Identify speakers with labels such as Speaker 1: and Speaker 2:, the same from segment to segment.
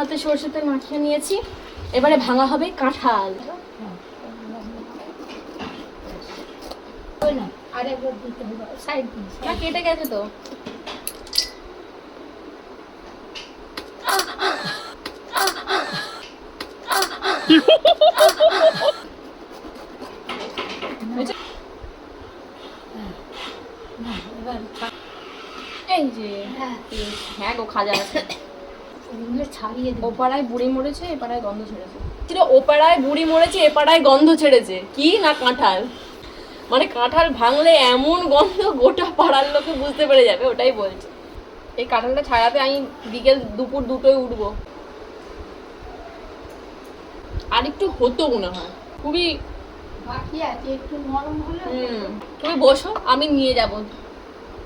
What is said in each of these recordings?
Speaker 1: হাতে সরষের তেল মাখিয়ে নিয়েছি। এবারে ভাঙা হবে কাঁঠাল।
Speaker 2: না
Speaker 1: কেটে গেছে তো?
Speaker 2: না
Speaker 1: এই যে।
Speaker 2: হ্যাঁ।
Speaker 1: হ্যাঁ গো খাজা আছে।
Speaker 2: ছাড়িয়ে
Speaker 1: বুড়ি মরেছে এপাড়ায় গন্ধ ছেড়েছে। ছিল ওপাড়ায় বুড়ি মরেছে এপাড়ায় গন্ধ ছেড়েছে? কি না কাঁঠাল? মানে কাঁঠাল ভাঙলে এমন গন্ধ গোটা পাড়ার লোকে বুঝতে পেরে যাবে ওটাই বলছে। এই কাঁঠালটা ছাড়াতে আমি বিকেল দুপুর দুটোই উঠবো। আর একটু হতো মনে হয়। খুবই
Speaker 2: বাকি আছে একটু নরম হলে
Speaker 1: তুমি বসো আমি নিয়ে যাব।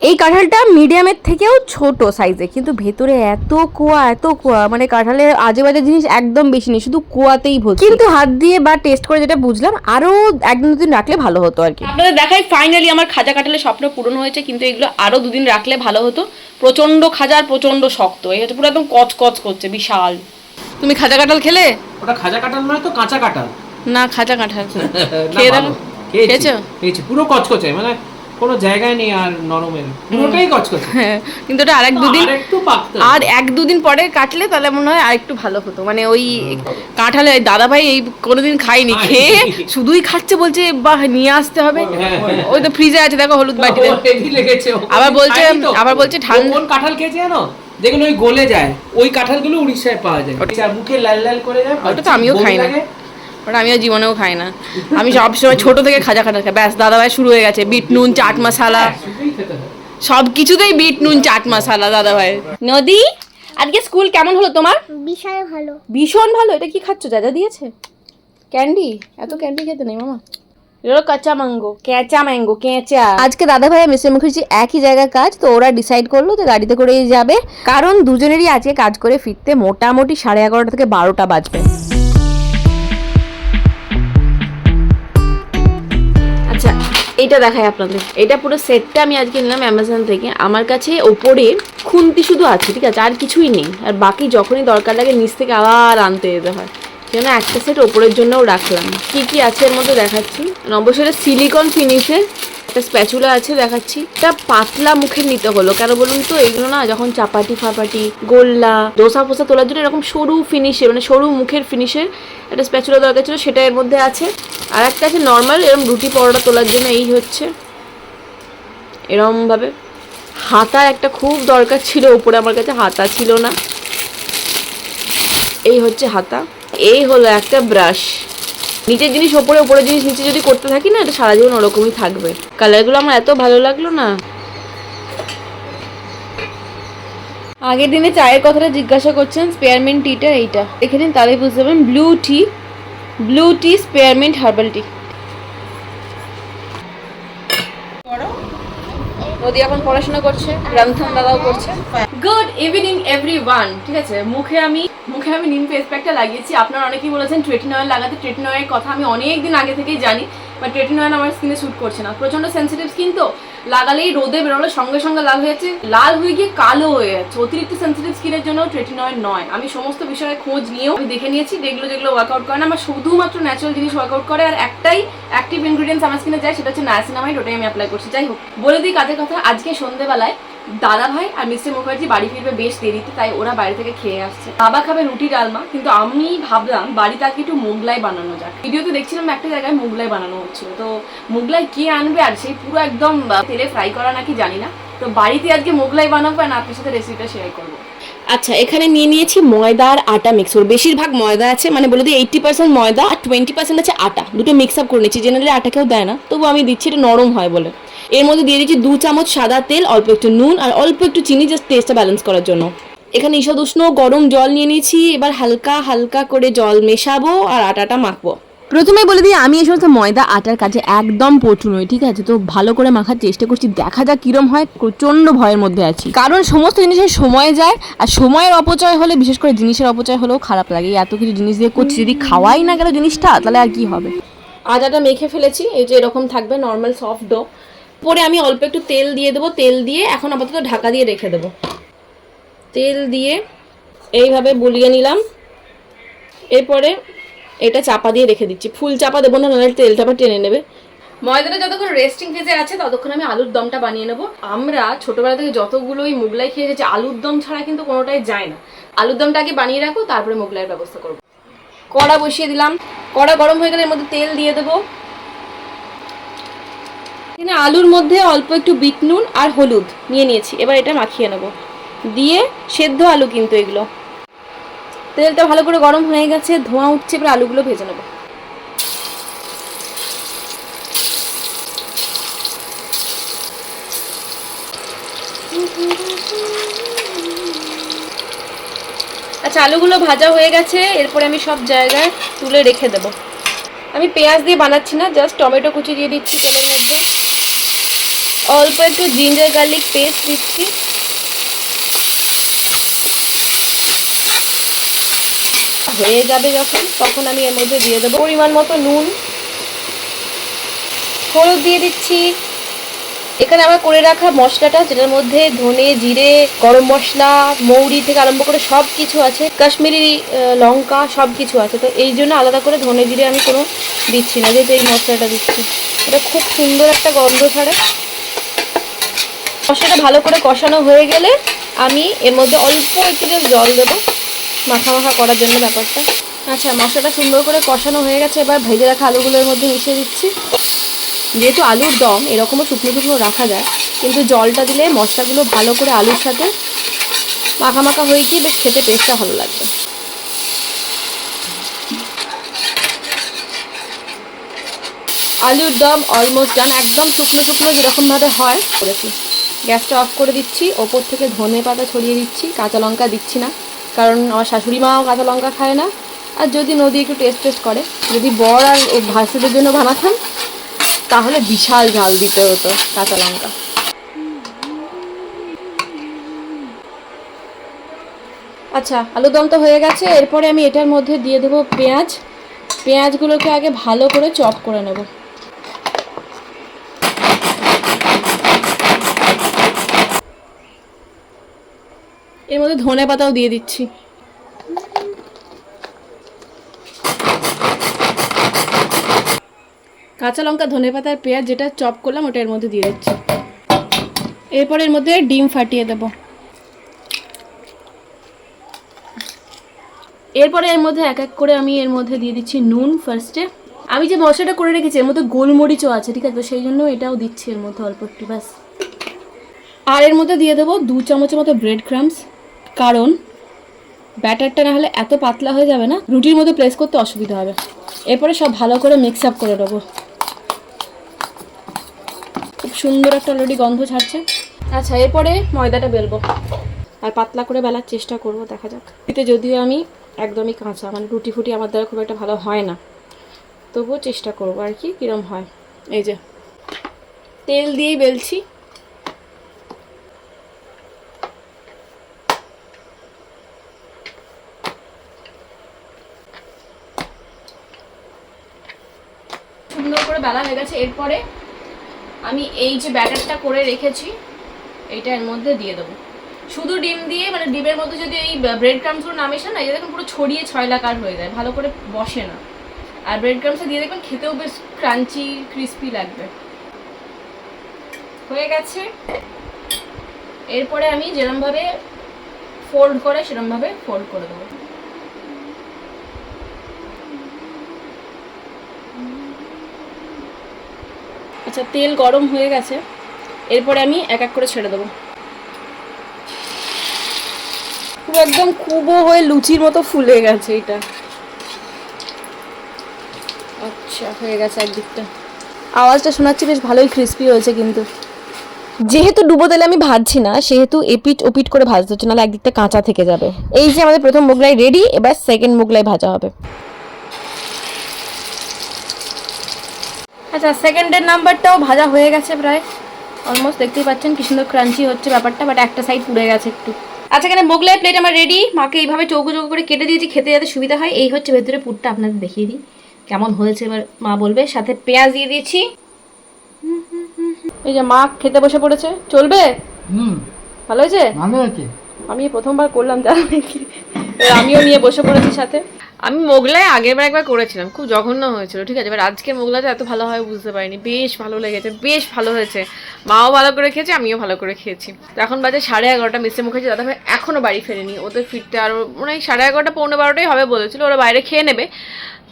Speaker 3: এই কাঁঠালটা মিডিয়ামের থেকেও ছোট সাইজে কিন্তু ভেতরে এত কুয়া এত কুয়া মানে কাঁঠালের আজে বাজে জিনিস একদম বেশি নেই শুধু কুয়াতেই ভর্তি। কিন্তু হাত দিয়ে বা টেস্ট করে যেটা বুঝলাম আরও একদিন দুদিন রাখলে ভালো হতো আর কি।
Speaker 1: আপনাদের দেখাই ফাইনালি আমার খাজা কাঁঠালের স্বপ্ন পূরণ হয়েছে কিন্তু এগুলো আরও দুদিন রাখলে ভালো হতো। প্রচণ্ড খাজা আর প্রচণ্ড শক্ত এই হচ্ছে পুরো একদম কচ কচ করছে বিশাল। তুমি খাজা কাঁঠাল খেলে?
Speaker 4: ওটা খাজা কাঁঠাল নয় তো কাঁচা কাঁঠাল।
Speaker 1: না খাজা কাঁঠাল। খেয়ে। দেখো।
Speaker 4: খেয়েছি,
Speaker 1: খেয়েছো?
Speaker 4: পুরো কচকচে মানে কোনো জায়গায় নেই আর নরমের। পুরোটাই কচকচে
Speaker 1: হ্যাঁ কিন্তু ওটা আরেক দুদিন
Speaker 4: একটু পাকতে।
Speaker 1: আর এক দুদিন পরে কাটলে তাহলে মনে হয় আর একটু ভালো হতো। মানে ওই কাঁঠালে দাদা ভাই এই কোনোদিন খাইনি খেয়ে শুধুই খাচ্ছে বলছে বাহ নিয়ে আসতে হবে।
Speaker 4: হ্যাঁ, হ্যাঁ।
Speaker 1: ওই তো ফ্রিজে আছে দেখো হলুদ বাটিতে। আবার বলছে- আবার বলছে ঠান্ডা-
Speaker 4: কোন কাঁঠাল খেয়েছে জানো? যেগুলো ওই গলে যায়। ওই কাঁঠালগুলো উড়িষ্যায় পাওয়া যায়। মুখে লাল লাল করে যায়
Speaker 1: ওটা তো আমিও খাই না।
Speaker 4: লাগে।
Speaker 1: আমি আর জীবনেও খাই না। আমি সব সময় ছোট থেকে খাজা খাটা খাই। ব্যাস দাদা ভাই শুরু হয়ে গেছে। বিট নুন চাট মশলা। সব কিছুতেই বিট নুন চাট মশালা দাদা ভাই নদী আজকে স্কুল কেমন হলো তোমার?
Speaker 5: বিশাল ভালো।
Speaker 1: ভীষণ ভালো। এটা কি খাচ্ছ? যা দিয়েছে। ক্যান্ডি? এত ক্যান্ডি খেতে নেই মামা। এটা হলো কাঁচা ম্যাঙ্গো কেঁচা ম্যাঙ্গো কেঁচা।
Speaker 3: আজকে দাদা ভাই মিস্টার মুখার্জি একই জায়গায় কাজ তো ওরা ডিসাইড করল যে গাড়িতে করেই যাবে। কারণ দুজনেরই আজকে কাজ করে ফিরতে মোটামুটি সাড়ে এগারোটা থেকে বারোটা বাজবে।
Speaker 1: এইটা দেখাই আপনাদের। এটা পুরো সেটটা আমি আজকে নিলাম অ্যামাজন থেকে। আমার কাছে ওপরে খুন্তি শুধু আছে, ঠিক আছে? আর কিছুই নেই। আর বাকি যখনই দরকার লাগে নিচ থেকে আবার আনতে যেতে হয়। কেন একটা সেট ওপরের জন্যও রাখলাম। কি কি আছে এর মধ্যে দেখাচ্ছি? অবশ্যই সিলিকন ফিনিশের একটা স্প্যাচুলা আছে দেখাচ্ছি। এটা পাতলা মুখের নিতে হলো। কেন বলুন তো? এগুলো না যখন চাপাটি ফাপাটি, গোল্লা দোসা ফোসা তোলার জন্য এরকম সরু ফিনিশের মানে সরু মুখের ফিনিশের একটা স্প্যাচুলা দরকার ছিল, সেটা এর মধ্যে আছে। আর একটা আছে নর্মাল এরকম রুটি পরোটা তোলার জন্য এই হচ্ছে। এরমভাবে হাতা একটা খুব দরকার ছিল, উপরে আমার কাছে হাতা ছিল না। এই হচ্ছে হাতা। এই হলো একটা ব্রাশ নিচের জিনিস ওপরে, ওপরের জিনিস নিচে যদি করতে থাকি না, এটা সারা জীবন ওরকমই থাকবে। কালারগুলো আমার এত ভালো লাগল না। আগের দিনে চায়ের কথাটা জিজ্ঞাসা করছেন স্পেয়ারমেন্ট টিটা এইটা। দেখে নিন তাহলে বুঝতে পারবেন blue tea blue tea spearmint herbal tea নদী এখন পড়াশোনা করছে রামথন দাদাও করছে। গুড ইভিনিং এভরি ওয়ান ঠিক আছে, মুখে আমি মুখে আমি নিম ফেস প্যাকটা লাগিয়েছি। আপনারা অনেকেই বলেছেন ট্রেটিনয়েল লাগাতে ট্রেটিনয়ের কথা আমি অনেক দিন আগে থেকেই জানি বাট ট্রেটিনয়েল আমার স্কিনে স্যুট করছে না। প্রচণ্ড সেন্সিটিভ স্কিন তো। লাগালেই রোদে বেরোলে, সঙ্গে সঙ্গে লাল হয়ে যাচ্ছে লাল হয়ে গিয়ে কালো হয়ে যাচ্ছে। অতিরিক্ত সেন্সিটিভ স্কিনের জন্য ট্রেটিন অয়েল নয়। আমি সমস্ত বিষয়ে খোঁজ নিয়েও আমি দেখে নিয়েছি যেগুলো যেগুলো ওয়ার্কআউট করে না। আমার শুধুমাত্র ন্যাচারাল জিনিস ওয়ার্কআউট করে, আর একটাই অ্যাক্টিভ ইনগ্রিডিয়েন্টস আমার স্কিনে যায়, সেটা হচ্ছে নায়াসিনামাইড ওটাই আমি অ্যাপ্লাই করছি। যাই হোক, বলে দিই কাজের কথা আজকে সন্ধেবেলায় দাদা ভাই আর মিস্টার মুখার্জি বাড়ি ফিরবে বেশ দেরিতে, তাই ওরা বাইরে থেকে খেয়ে আসছে। বাবা খাবে রুটি ডালমা কিন্তু আমি ভাবলাম বাড়িতে আজকে একটু মোগলাই বানানো যাক। ভিডিওতে দেখছিলাম একটা জায়গায় মোগলাই বানানো হচ্ছিল। তো মোগলাই কে আনবে আর সেই পুরো একদম তেলে ফ্রাই করা নাকি জানি না। তো বাড়িতে আজকে মোগলাই বানাবো আর আপনার সাথে রেসিপিটা শেয়ার করব। আচ্ছা এখানে নিয়ে নিয়েছি ময়দা আর আটা মিক্স করে। বেশিরভাগ ময়দা আছে মানে বলে দিই এইটটি পার্সেন্ট ময়দা আর টোয়েন্টি পার্সেন্ট আছে আটা। দুটো মিক্স আপ করে নিচ্ছি। জেনারেলি আটা কেউ দেয় না, তবু আমি দিচ্ছি এটা নরম হয় বলে। এর মধ্যে দিয়ে দিচ্ছি দু চামচ সাদা তেল, অল্প একটু নুন আর অল্প একটু চিনি জাস্ট টেস্টটা ব্যালেন্স করার জন্য। এখানে ঈষদ উষ্ণ গরম জল নিয়ে নিয়েছি। এবার হালকা হালকা করে জল মেশাবো আর আটাটা মাখবো।
Speaker 3: প্রথমে বলে দিই, আমি এই সমস্ত ময়দা, আটার কাছে একদম পটু নই, ঠিক আছে? তো ভালো করে মাখার চেষ্টা করছি। দেখা যাক কিরম হয় প্রচণ্ড ভয়ের মধ্যে আছি। কারণ সমস্ত জিনিসের সময় যায়, আর সময়ের অপচয় হলে, বিশেষ করে জিনিসের অপচয় হলেও খারাপ লাগে। এত কিছু জিনিস দিয়ে করছি, যদি খাওয়াই না গেল জিনিসটা, তাহলে আর কি হবে?
Speaker 1: আদাটা মেখে ফেলেছি, এই যে এরকম থাকবে নর্মাল সফট ডো পরে আমি অল্প একটু তেল দিয়ে দেবো, তেল দিয়ে এখন আপাতত ঢাকা দিয়ে রেখে দেবো। তেল দিয়ে এইভাবে বুলিয়ে নিলাম। এরপরে এটা চাপা দিয়ে রেখে দিচ্ছি। ফুল চাপা দেবো না, নাহলে তেল চাপা টেনে নেবে। ময়দাটা যতক্ষণ রেস্টিং ফেজে আছে, ততক্ষণ আমি আলুর দমটা বানিয়ে নেব। আমরা ছোটবেলা থেকে যতগুলোই মুগলাই খেয়ে গেছি আলুর দম ছাড়া কিন্তু কোনোটাই যায় না। আলুর দমটা আগে বানিয়ে রাখো, তারপরে মোগলাইয়ের ব্যবস্থা করব। কড়া বসিয়ে দিলাম। কড়া গরম হয়ে গেলে এর মধ্যে তেল দিয়ে দেবো। এখানে আলুর মধ্যে অল্প একটু বিট নুন আর হলুদ নিয়ে নিয়েছি। এবার এটা মাখিয়ে নেব। দিয়ে সেদ্ধ আলু কিন্তু এগুলো। তেলটা ভালো করে গরম হয়ে গেছে, ধোঁয়া উঠছে, এবার আলুগুলো ভেজে নেব। আচ্ছা আলুগুলো ভাজা হয়ে গেছে, এরপরে আমি সব জায়গায় তুলে রেখে দেব। আমি পেঁয়াজ দিয়ে বানাচ্ছি না, জাস্ট টমেটো কুচি দিয়ে দিচ্ছি তেলের মধ্যে। অল্প একটু জিঞ্জার গার্লিক পেস্ট দিচ্ছি। হয়ে যাবে যখন, তখন আমি এর মধ্যে দিয়ে দেবো পরিমাণ মতো নুন। হলুদ দিয়ে দিচ্ছি। এখানে আমার করে রাখা মশলাটা, যেটার মধ্যে ধনে, জিরে, গরম মশলা, মৌরি থেকে আরম্ভ করে সব কিছু আছে, কাশ্মীরি লঙ্কা সব কিছু আছে। তো এই জন্য আলাদা করে ধনে, জিরে আমি কোনো দিচ্ছি না যেহেতু এই মশলাটা দিচ্ছি। এটা খুব সুন্দর একটা গন্ধ ছাড়ে। মশলাটা ভালো করে কষানো হয়ে গেলে আমি এর মধ্যে অল্প একটু জল দেবো। মাখা মাখা করার জন্য ব্যাপারটা। আচ্ছা মশলাটা সুন্দর করে কষানো হয়ে গেছে। এবার ভেজে রাখা আলুগুলোর মধ্যে মিশিয়ে দিচ্ছি। যেহেতু আলুর দম, এরকমও শুকনো শুকনো রাখা যায়, কিন্তু জলটা দিলে মশলাগুলো ভালো করে আলুর সাথে মাখা মাখা হয়ে গিয়ে বেশ খেতে টেস্টটা ভালো লাগবে। আলুর দম অলমোস্ট ডান একদম শুকনো শুকনো যেরকমভাবে হয়, করেছি। গ্যাসটা অফ করে দিচ্ছি, ওপর থেকে ধনে পাতা ছড়িয়ে দিচ্ছি, কাঁচা লঙ্কা দিচ্ছি না। কারণ আমার শাশুড়ি মাও কাঁচা লঙ্কা খায় না। আর যদি নদী একটু টেস্ট টেস্ট করে, যদি বর আর ও ভাসুদের জন্য বানাতাম তাহলে বিশাল ঝাল দিতে হতো কাঁচা লঙ্কা। আচ্ছা আলুর দম তো হয়ে গেছে। এরপরে আমি এটার মধ্যে দিয়ে দেবো পেঁয়াজ। পেঁয়াজগুলোকে আগে ভালো করে চপ করে নেব। মধ্যে ধনে পাতাও দিয়ে দিচ্ছি। কাঁচা লঙ্কা, ধনে পাতার পেঁয়াজ যেটা চপ করলাম, ওটা এর মধ্যে দিয়ে দিচ্ছি। এরপর এর মধ্যে ডিম ফাটিয়ে দেবো। এরপরে এর মধ্যে এক এক করে আমি এর মধ্যে দিয়ে দিচ্ছি নুন ফার্স্টে আমি যে মশলাটা করে রেখেছি, এর মধ্যে গোলমরিচও আছে, ঠিক আছে? সেই জন্য এটাও দিচ্ছি এর মধ্যে অল্প একটু, ব্যাস। আর এর মধ্যে দিয়ে দেবো দু চামচের মতো ব্রেড ক্রামস কারণ ব্যাটারটা না হলে এত পাতলা হয়ে যাবে না, রুটির মধ্যে প্লেস করতে অসুবিধা হবে। এরপরে সব ভালো করে মিক্স আপ করে দেবো খুব সুন্দর একটা অলরেডি গন্ধ ছাড়ছে। আচ্ছা এরপরে ময়দাটা বেলবো। আর পাতলা করে বেলার চেষ্টা করব, দেখা যাক। এতে যদিও আমি একদমই কাঁচা মানে রুটি ফুটি আমার দ্বারা খুব একটা ভালো হয় না। তবুও চেষ্টা করব আর কি, কীরম হয়। এই যে, তেল দিয়েই বেলছি সুন্দর করে বেলা হয়ে গেছে, এরপরে আমি এই যে ব্যাটারটা করে রেখেছি, এইটা এর মধ্যে দিয়ে দেবো। শুধু ডিম দিয়ে মানে ডিমের মধ্যে যদি এই ব্রেড ক্রামসগুলো না মেশান, না এটা দেখুন পুরো ছড়িয়ে ছয় লাকার হয়ে যায়, ভালো করে বসে না। আর ব্রেড ক্রামসে দিয়ে দেখবেন খেতেও বেশ ক্রাঞ্চি ক্রিস্পি লাগবে। হয়ে গেছে। এরপরে আমি যেরমভাবে ফোল্ড করে, সেরমভাবে ফোল্ড করে দেবো। আচ্ছা তেল গরম হয়ে গেছে। এরপরে আমি এক এক করে ছেড়ে দেবো। খুব একদম কুবো হয়ে লুচির মতো ফুলে গেছে এটা। আচ্ছা হয়ে গেছে একদিকটা। আওয়াজটা শোনাচ্ছি, বেশ ভালোই ক্রিস্পি হয়েছে কিন্তু।
Speaker 3: যেহেতু ডুবো তেলে আমি ভাজছি না, সেহেতু এপিট ওপিট করে ভাজতে হচ্ছে, নাহলে একদিকটা কাঁচা থেকে যাবে। এই যে আমাদের প্রথম মোগলাই রেডি এবার সেকেন্ড মোগলাই ভাজা হবে।
Speaker 1: আচ্ছা সেকেন্ডের নাম্বারটাও ভাজা হয়ে গেছে প্রায়। অলমোস্ট দেখতেই পাচ্ছেন কি সুন্দর ক্রাঞ্চি হচ্ছে ব্যাপারটা বাট একটা সাইড পুড়ে গেছে একটু। আচ্ছা এখানে মোগলাই প্লেট আমার রেডি মাকে এইভাবে চৌকো চৌকো করে কেটে দিয়েছি খেতে যাতে সুবিধা হয়। এই হচ্ছে ভেতরে পুরটা আপনাদের দেখিয়ে দিই। কেমন হয়েছে এবার মা বলবে। সাথে পেঁয়াজ দিয়ে দিয়েছি। এই যে মা খেতে বসে পড়েছে। চলবে?
Speaker 4: হুম।
Speaker 1: ভালো হয়েছে?
Speaker 4: ভালো
Speaker 1: আমি প্রথমবার করলাম জানো আমিও নিয়ে বসে পড়েছি সাথে। আমি মোগলাই আগের বার একবার করেছিলাম খুব জঘন্য হয়েছিল ঠিক আছে? এবার আজকের মোগলাইটা এত ভালো হয় বুঝতে পারিনি বেশ ভালো লেগেছে বেশ ভালো হয়েছে। মাও ভালো করে খেয়েছে আমিও ভালো করে খেয়েছি। তো এখন বাজে সাড়ে এগারোটা মিস্ত্রি মুখেছি দাদা ভাই এখনও বাড়ি ফেরেনি ওদের ফিরতে আরও মানে সাড়ে এগারোটা পৌনে বারোটাই হবে বলেছিল ওরা বাইরে খেয়ে নেবে।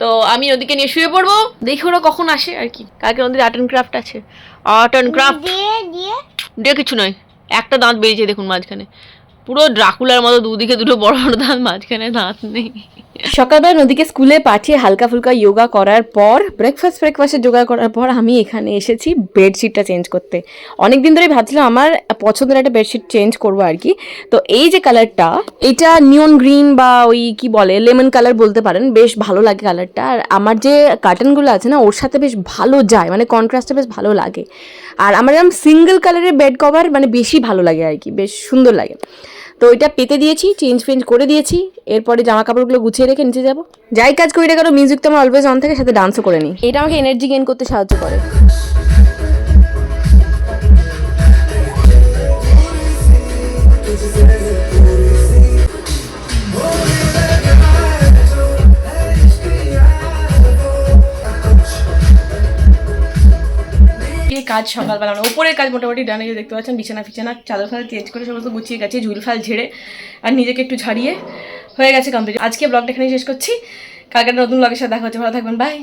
Speaker 1: তো আমি ওদিকে নিয়ে শুয়ে পড়ব দেখি ওরা কখন আসে আর কি। কালকে ওদের আর্ট অ্যান্ড ক্রাফট আছে। Art and craft?
Speaker 2: দিয়ে
Speaker 1: কিছু নয় একটা দাঁত বেরিয়েছে দেখুন মাঝখানে। পুরো ড্রাকুলার মতো দুদিকে দুটো বড় বড় দাঁত মাঝখানে দাঁত নেই।
Speaker 3: সকালবেলা নদীকে স্কুলে পাঠিয়ে হালকা ফুলকা যোগা করার পর ব্রেকফাস্ট ব্রেকফাস্টের যোগা করার পর আমি এখানে এসেছি বেডশিটটা চেঞ্জ করতে। অনেক দিন ধরেই ভাবছিলাম আমার পছন্দের একটা বেডশিট চেঞ্জ করব আর কি। তো এই যে কালারটা এটা নিয়ন গ্রিন বা ওই কি বলে লেমন কালার বলতে পারেন, বেশ ভালো লাগে কালারটা আর আমার যে কার্টনগুলো আছে না, ওর সাথে বেশ ভালো যায় মানে কন্ট্রাস্টটা বেশ ভালো লাগে। আর আমার এরকম সিঙ্গেল কালারের বেড কভার মানে বেশি ভালো লাগে আর কি, বেশ সুন্দর লাগে। তো ওইটা পেতে দিয়েছি চেঞ্জ ফেঞ্জ করে দিয়েছি, এরপরে জামা কাপড়গুলো গুছিয়ে রেখে নিচে যাব। যাই কাজ করি না কেন মিউজিক তো আমার অলওয়েজ অন থাকে, সাথে ডান্সও করে নিই। এটা আমাকে এনার্জি গেইন করতে সাহায্য করে।
Speaker 1: কাজ সকালবেলা মানে ওপরের কাজ মোটামুটি ডানে যে দেখতে পাচ্ছেন, বিছানা ফিছানা, চাদর ফাদর চেঞ্জ করে সমস্ত গুছিয়ে গেছে ঝুল ফাল ঝেড়ে, আর নিজেকে একটু ঝাড়িয়ে হয়ে গেছে কমপ্লিট আজকে ব্লগটা এখানে শেষ করছি। কালকে নতুন ব্লগের সাথে দেখা হচ্ছে। ভালো থাকবেন। বাই